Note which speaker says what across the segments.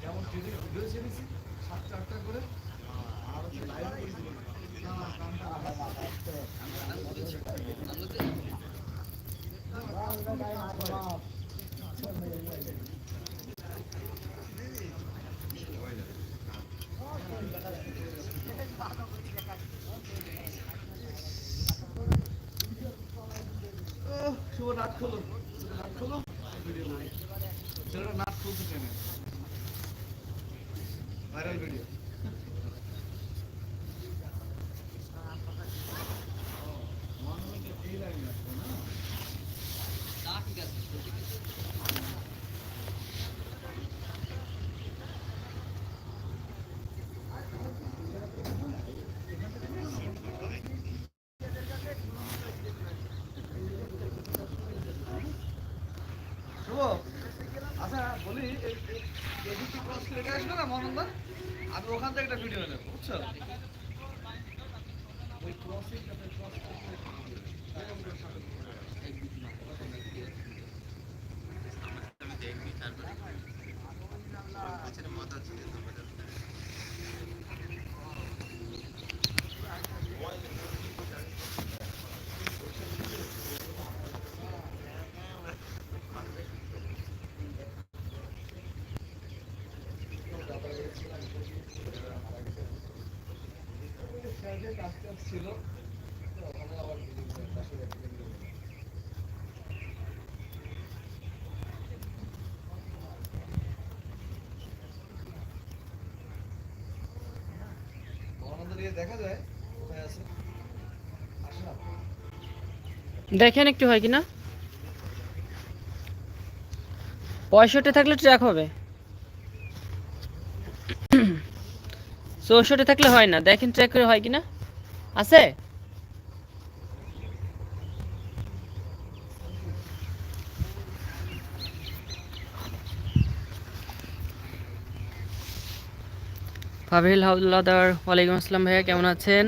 Speaker 1: যেমন video video ছেড়েছি সাতটা আটটা করে আর হচ্ছে লাইভ করে দিবো। ওহ, শুভ নাট খোলো শুভ নাট খোলো ভিডিও করি। ছেলেটা নাট খুলতে চেনে ভাইরাল ভিডিও শুভ আচ্ছা বলি এই- এই- এদিকে ক্রস করে এটা আসবে না মহানন্দা আমি ওখান থেকে একটা ভিডিও নেব বুঝছ? ওই ক্রসিং ক্রস সাইডে কাজ টাজ ছিল।
Speaker 2: দেখেন একটু হয় কিনা। পঁয়ষট্টি থাকলে ট্র্যাক হবে। চৌষট্টি থাকলে হয় না। দেখেন ট্র্যাক করে হয় কি না আছে? ফাভিল হাউলাদার ওয়ালাইকুম আসসালাম ভাইয়া কেমন আছেন?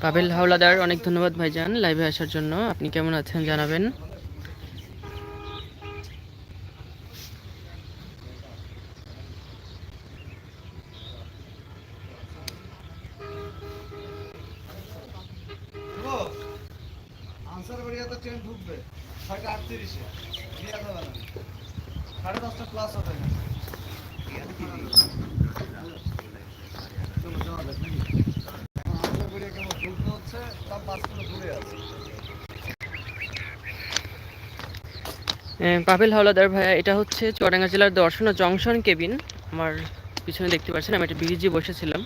Speaker 2: পাভেল হাওলাদার অনেক ধন্যবাদ ভাইজান লাইভে আসার জন্য। আপনি কেমন আছেন জানাবেন
Speaker 1: শুনো আনসার বাড়িয়া তো ট্রেন ঢুকবে ছয়টা আটত্রিশে নিয়ে যাবে না সাড়ে দশটা প্লাস হবে না চলো যাওয়া যাক নাকি এখন আনসার বাড়িয়া কেমন ঢুকতে হচ্ছে তার পাঁচ কিলো দূরে আছে
Speaker 2: এ, পাভেল হাওলাদার ভাইয়া, এটা হচ্ছে চুয়াডাঙ্গা জেলার দর্শনা জংশন কেবিন। আমার পিছনে দেখতে পাচ্ছেন, আমি একটা ব্রিজে বসেছিলাম।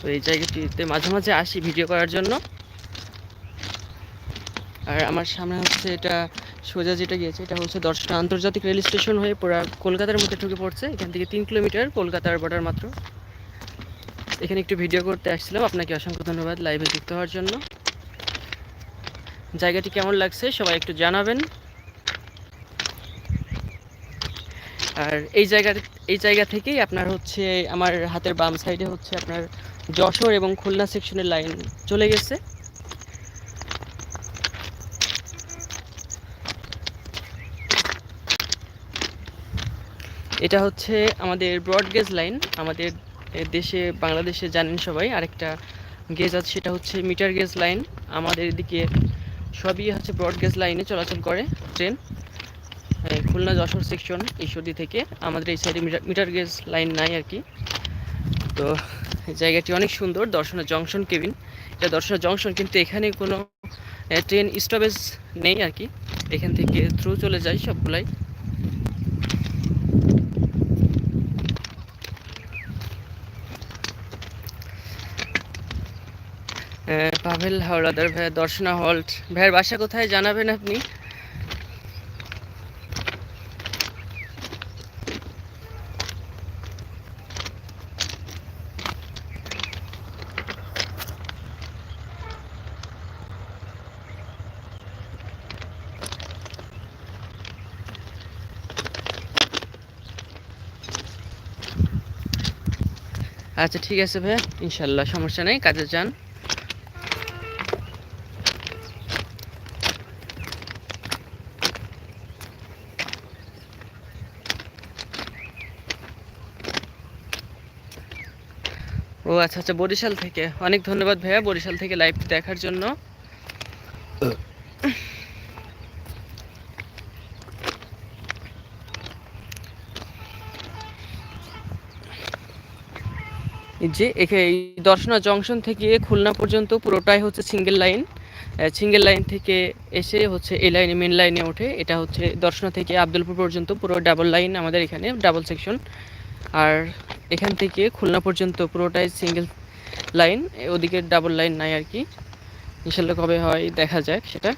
Speaker 2: তো এই জায়গাটিতে মাঝে মাঝে আসি ভিডিও করার জন্য। আর আমার সামনে হচ্ছে এটা সোজা যেটা গিয়েছে, এটা হচ্ছে দর্শনা আন্তর্জাতিক রেল স্টেশন হয়ে পুরো কলকাতার মধ্যে ঢুকে পড়ছে। এখান থেকে তিন কিলোমিটার, কলকাতার বর্ডার মাত্র। এখানে একটু ভিডিও করতে আসছিলাম। আপনাকে অসংখ্য ধন্যবাদ লাইভে যুক্ত হওয়ার জন্য। জায়গাটি কেমন লাগছে সবাই একটু জানাবেন। আর এই জায়গা এই জায়গা থেকেই আপনার হচ্ছে আমার হাতের বাম সাইডে হচ্ছে আপনার যশোর এবং খুলনা সেকশনের লাইন চলে গেছে। এটা হচ্ছে আমাদের ব্রড গেজ লাইন আমাদের দেশে, বাংলাদেশে জানেন সবাই, আরেকটা গেজ আছে সেটা হচ্ছে মিটার গেজ লাইন আমাদের এদিকে সবই হচ্ছে ব্রড গেজ লাইনে চলাচল করে ট্রেন খুলনা যশোর সেকশন ঈশ্বরদী থেকে আমাদের এই সাইডে মিটার গেজ লাইন নাই আর কি। তো জায়গাটি অনেক সুন্দর, দর্শনা জংশন, কেবিন। এটা দর্শনা জংশন, কিন্তু এখানে কোনো ট্রেন স্টপেজ নেই আর কি। এখান থেকে থ্রু চলে যায় সবগুলাই। পাভেল হাওলাদার ভাইয়া দর্শনা হল্ট। ভাইয়ের বাসা কোথায় জানাবেন আপনি? আচ্ছা ঠিক আছে ভাই ইনশাল্লাহ, সমস্যা নেই, কাজে যান। ও আচ্ছা আচ্ছা বরিশাল থেকে। অনেক ধন্যবাদ ভাইয়া বরিশাল থেকে লাইভ দেখার জন্য। যে এই দর্শনা জংশন থেকে খুলনা পর্যন্ত পুরোটাই হচ্ছে সিঙ্গেল লাইন। সিঙ্গেল লাইন থেকে এসে হচ্ছে এই লাইনে মেন লাইনে ওঠে। এটা হচ্ছে দর্শনা থেকে আব্দুলপুর পর্যন্ত পুরো ডাবল লাইন আমাদের এখানে ডাবল সেকশন আর এখান থেকে খুলনা পর্যন্ত পুরোটাই সিঙ্গেল লাইন ওদিকে ডাবল লাইন নাই আর কি। ইনশাল্লাহ কবে হয় দেখা যাক সেটা।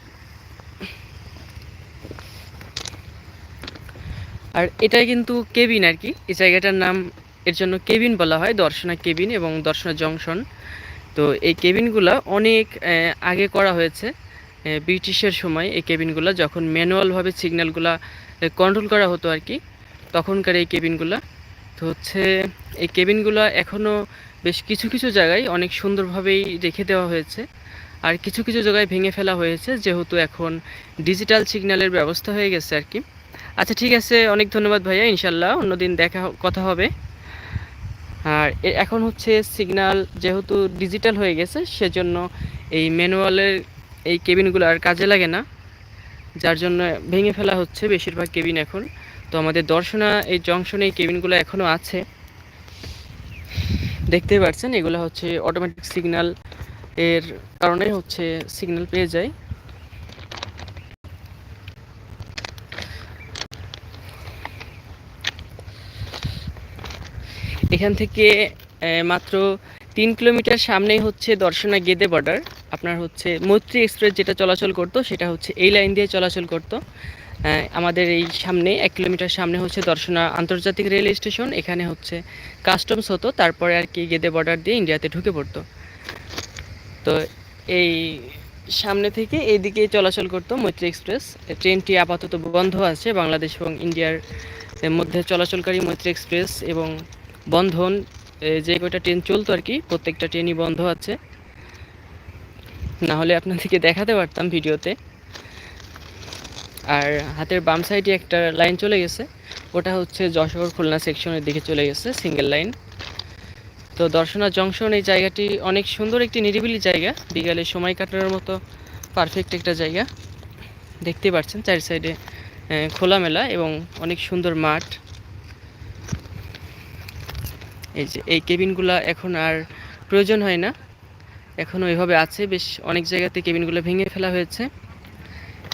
Speaker 2: আর এটা কিন্তু কেবিন আর কি, এই জায়গাটার নাম এর জন্য কেবিন বলা হয়, দর্শনা কেবিন এবং দর্শনা জংশন। তো এই কেবিনগুলো অনেক আগে করা হয়েছে ব্রিটিশের সময় এই কেবিনগুলো যখন ম্যানুয়ালভাবে সিগন্যালগুলো কন্ট্রোল করা হতো আর কি, তখনকার এই কেবিনগুলো। তো হচ্ছে, এই কেবিনগুলো এখনও বেশ কিছু কিছু জায়গায় অনেক সুন্দরভাবেই রেখে দেওয়া হয়েছে। আর কিছু কিছু জায়গায় ভেঙে ফেলা হয়েছে, যেহেতু এখন ডিজিটাল সিগন্যালের ব্যবস্থা হয়ে গেছে আর কি। আচ্ছা ঠিক আছে, অনেক ধন্যবাদ ভাইয়া ইনশাল্লাহ অন্যদিন দেখা, কথা হবে। আর এখন হচ্ছে সিগন্যাল যেহেতু ডিজিটাল হয়ে গেছে, সেজন্য এই ম্যানুয়ালের এই কেবিনগুলো আর কাজে লাগে না। যার জন্য ভেঙে ফেলা হচ্ছে বেশিরভাগ কেবিন এখন। তো আমাদের দর্শনা এই জংশনে এই কেবিনগুলো এখনও আছে। দেখতেই পাচ্ছেন এগুলো হচ্ছে অটোমেটিক সিগন্যাল এর কারণে হচ্ছে সিগন্যাল পেয়ে যায়। এখান থেকে মাত্র তিন কিলোমিটার সামনেই হচ্ছে দর্শনা গেদে বর্ডার। আপনার হচ্ছে মৈত্রী এক্সপ্রেস যেটা চলাচল করতো, সেটা হচ্ছে এই লাইন দিয়ে চলাচল করতো। আমাদের এই সামনে, এক কিলোমিটার সামনে হচ্ছে দর্শনা আন্তর্জাতিক রেল স্টেশন, এখানে হচ্ছে কাস্টমস হতো, তারপরে আর কি গেদে বর্ডার দিয়ে ইন্ডিয়াতে ঢুকে পড়তো। তো এই সামনে থেকে এইদিকে চলাচল করতো মৈত্রী এক্সপ্রেস। ট্রেনটি আপাতত বন্ধ আছে, বাংলাদেশ এবং ইন্ডিয়ার মধ্যে চলাচলকারী মৈত্রী এক্সপ্রেস এবং বন্ধন যে কয়টা ট্রেন চলতো আর কি, প্রত্যেকটা ট্রেনই বন্ধ আছে। না হলে আপনাদেরকে দেখাতে পারতাম ভিডিওতে। আর হাতের বাম সাইডে একটা লাইন চলে গেছে, ওটা হচ্ছে যশোর খুলনা সেকশনের দিকে চলে গেছে, সিঙ্গেল লাইন। তো দর্শনা জংশন, এই জায়গাটি অনেক সুন্দর একটি নিরিবিলি জায়গা। বিকালে সময় কাটানোর মতো পারফেক্ট একটা জায়গা। দেখতে পাচ্ছেন চার সাইডে খোলামেলা এবং অনেক সুন্দর মাঠ। এই যে, এই কেবিনগুলো এখন আর প্রয়োজন হয় না। এখন ওইভাবে আছে, বেশ অনেক জায়গাতে কেবিনগুলো ভেঙে ফেলা হয়েছে।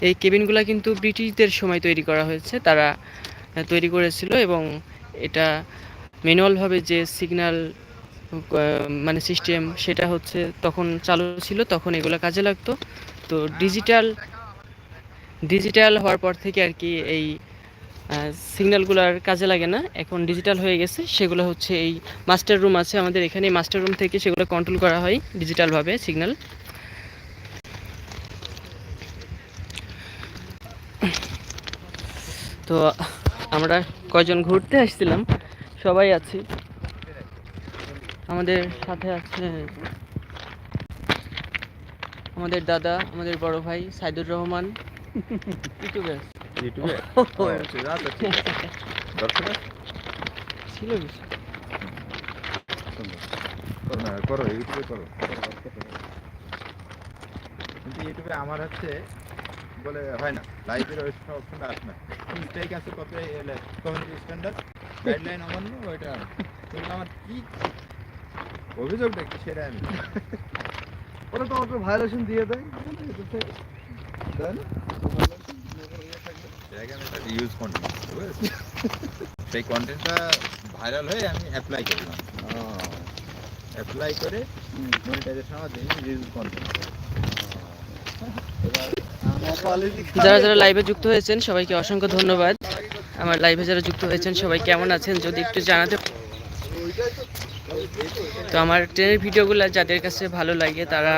Speaker 2: এই কেবিনগুলো কিন্তু ব্রিটিশদের সময় তৈরি করা হয়েছে, তারা তৈরি করেছিল এবং এটা ম্যানুয়ালভাবে যে সিগন্যাল মানে সিস্টেম সেটা হচ্ছে তখন চালু ছিল, তখন এগুলো কাজে লাগতো। তো ডিজিটাল ডিজিটাল হওয়ার পর থেকে আর কি এই সিগন্যালগুলো আর কাজে লাগে না। এখন ডিজিটাল হয়ে গেছে। সেগুলো হচ্ছে এই মাস্টার রুম আছে আমাদের এখানে। মাস্টার রুম থেকে সেগুলো কন্ট্রোল করা হয় ডিজিটালভাবে সিগন্যাল। তো আমরা কয়জন ঘুরতে আসছিলাম? সবাই আছি। আমাদের সাথে আছে আমাদের দাদা আমাদের বড় ভাই সাইদুর রহমান। ইউটিউবে
Speaker 3: ইউটিউবে আচ্ছা ঠিক আছে দর্শনে
Speaker 2: ছিল কিছু।
Speaker 3: করো না করো ইউটিউবে করো। কিন্তু ইউটিউবে আমার হচ্ছে বলে হয় না। লাইভের ওই অপশনটা আসে না। মিস্টেক আছে কত কমিউনিটি স্ট্যান্ডার্ড গাইডলাইন অমান্য ওইটা আমার কি অভিযোগটা কি সেটা আমি
Speaker 1: ওরা তো আমাকে ভায়োলেশন দিয়ে। দেয় তাই না
Speaker 3: আমি একটা ইউজ কন্টেন্ট সেই কন্টেন্টটা ভাইরাল হয়ে আমি অ্যাপ্লাই করলাম। অ্যাপ্লাই করে মনিটাইজেশন আমার দিন ইউজ কন্টেন্ট
Speaker 2: যারা যারা লাইভে যুক্ত হয়েছেন সবাইকে অসংখ্য ধন্যবাদ। আমার লাইভে যারা যুক্ত হয়েছেন সবাই কেমন আছেন যদি একটু জানাতে
Speaker 1: তো
Speaker 2: তো আমার ট্রেনের ভিডিওগুলো যাদের কাছে ভালো লাগে তারা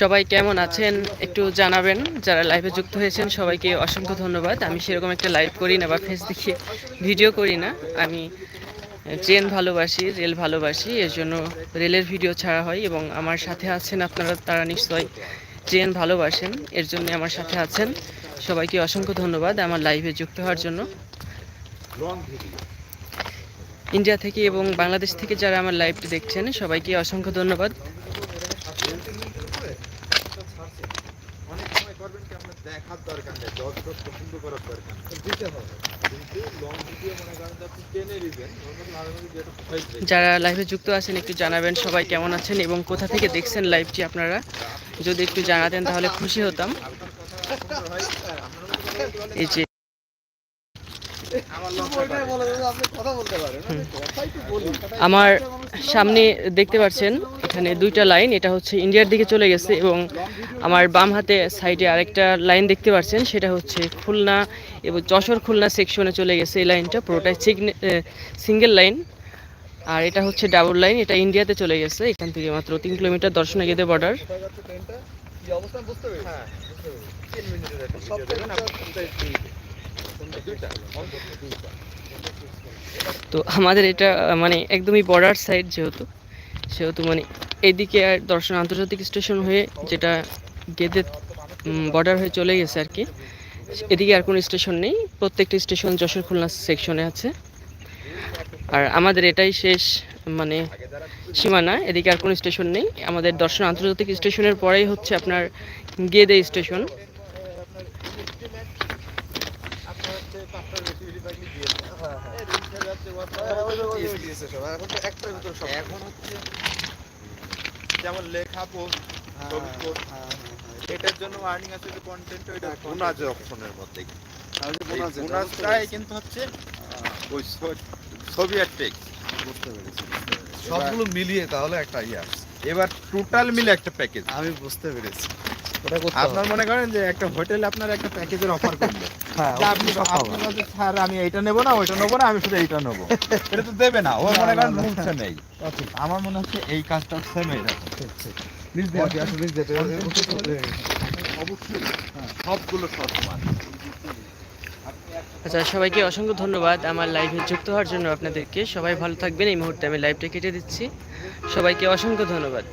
Speaker 2: সবাই কেমন আছেন একটু জানাবেন। যারা লাইভে যুক্ত হয়েছেন, সবাইকে অসংখ্য ধন্যবাদ। আমি সেরকম একটা লাইভ করি না বা ফেস দেখিয়ে ভিডিও করি না। আমি ট্রেন ভালোবাসি রেল ভালোবাসি, এর জন্য রেলের ভিডিও ছাড়া হয় এবং আমার সাথে আছেন আপনারা, তারা নিশ্চয় ট্রেন ভালোবাসেন, এর জন্য আমার সাথে আছেন। সবাইকে অসংখ্য ধন্যবাদ আমার লাইভে যুক্ত হওয়ার জন্য। ইন্ডিয়া থেকে এবং বাংলাদেশ থেকে যারা আমার লাইভটি দেখছেন, সবাইকে অসংখ্য ধন্যবাদ।
Speaker 3: অনেক সময় করবেন কি আপনার দেখার দরকার নেই দর্শক পছন্দ করার দরকার নেই।
Speaker 1: দিতে হবে।
Speaker 3: কিন্তু লং ভিডিও মনে করেন আপনি টেনে দিবেন নর্মালি যেটা হয়েছে
Speaker 2: যারা লাইভে যুক্ত আছেন একটু জানাবেন সবাই কেমন আছেন এবং কোথা থেকে দেখছেন লাইভটি আপনারা? যদি একটু জানাতেন তাহলে খুশি হতাম। এই যে
Speaker 3: আমার
Speaker 1: ওইটাই বলে যে আপনি কথা বলতে পারেন আমি কথাই তো বলি
Speaker 2: আমার সামনে দেখতে পাচ্ছেন, এখানে দুইটা লাইন, এটা হচ্ছে ইন্ডিয়ার দিকে চলে গেছে এবং আমার বাম হাতে সাইডে আরেকটা লাইন দেখতে পাচ্ছেন, সেটা হচ্ছে খুলনা এবং যশোর খুলনা সেকশনে চলে গেছে এই লাইনটা, পুরোটাই সিঙ্গেল লাইন আর এটা হচ্ছে ডাবল লাইন এটা ইন্ডিয়াতে চলে গেছে, এখান থেকে মাত্র তিন কিলোমিটার দর্শনা গেদে বর্ডার
Speaker 1: ট্রেনটা কি বুঝতে
Speaker 2: তো আমাদের এটা মানে একদমই বর্ডার সাইড যেহেতু, সেহেতু মানে এদিকে আর দর্শন আন্তর্জাতিক স্টেশন হয়ে যেটা গেদে বর্ডার হয়ে চলে গেছে আর কি, এদিকে আর কোনো স্টেশন নেই, প্রত্যেকটা স্টেশন যশোর খুলনা সেকশনে আছে। আর আমাদের এটাই শেষ মানে সীমানা, এদিকে আর কোনো স্টেশন নেই। আমাদের দর্শন আন্তর্জাতিক স্টেশনের পরেই হচ্ছে আপনার গেদে স্টেশন
Speaker 3: আপনার হচ্ছে পাঁচটার বেশি বেশি থাকলে দিয়ে দেন।
Speaker 1: হ্যাঁ হ্যাঁ
Speaker 3: এই রিক্সা যাচ্ছে, ওয়াসার
Speaker 1: হ্যাঁ, ওই
Speaker 3: যাচ্ছে,
Speaker 1: ওই দিয়েছে সব এখন তো একটার ভিতর সব
Speaker 3: এখন হচ্ছে যেমন লেখা পোস্ট
Speaker 1: হ্যাঁ,
Speaker 3: ছবি
Speaker 1: হ্যাঁ, হ্যাঁ,
Speaker 3: এটার জন্য ওয়ার্নিং আছে যে কন্টেন্ট ওইটা বোনাস অপশনের মধ্যে।
Speaker 1: হ্যাঁ, ওই যে
Speaker 3: এই
Speaker 1: বোনাস যেটা,
Speaker 3: বোনাসটাই কিন্তু হচ্ছে ওই ছবি আর টেক্সট
Speaker 1: বুঝতে পেরেছি, সবগুলো মিলিয়ে তাহলে একটা ইয়ে।
Speaker 3: এবার টোটাল মিলে একটা প্যাকেজ
Speaker 1: আমি বুঝতে পেরেছি।
Speaker 3: আপনার মনে করেন যে একটা হোটেল আপনার একটা প্যাকেজের অফার করবে
Speaker 1: হ্যাঁ
Speaker 3: স্যার আমি এইটা নেব না ওইটা নেব না আমি শুধু এইটা নেব। এটা তো দেবে না ও মনে করেন রুলসে নেই। আমার মনে হচ্ছে এই কাজটা সেম অবশ্যই সবগুলো সমান
Speaker 2: আচ্ছা সবাইকে অসংখ্য ধন্যবাদ আমার লাইভে যুক্ত হওয়ার জন্য আপনাদেরকে। সবাই ভালো থাকবেন এই মুহূর্তে আমি লাইভটা কেটে দিচ্ছি। সবাইকে অসংখ্য ধন্যবাদ।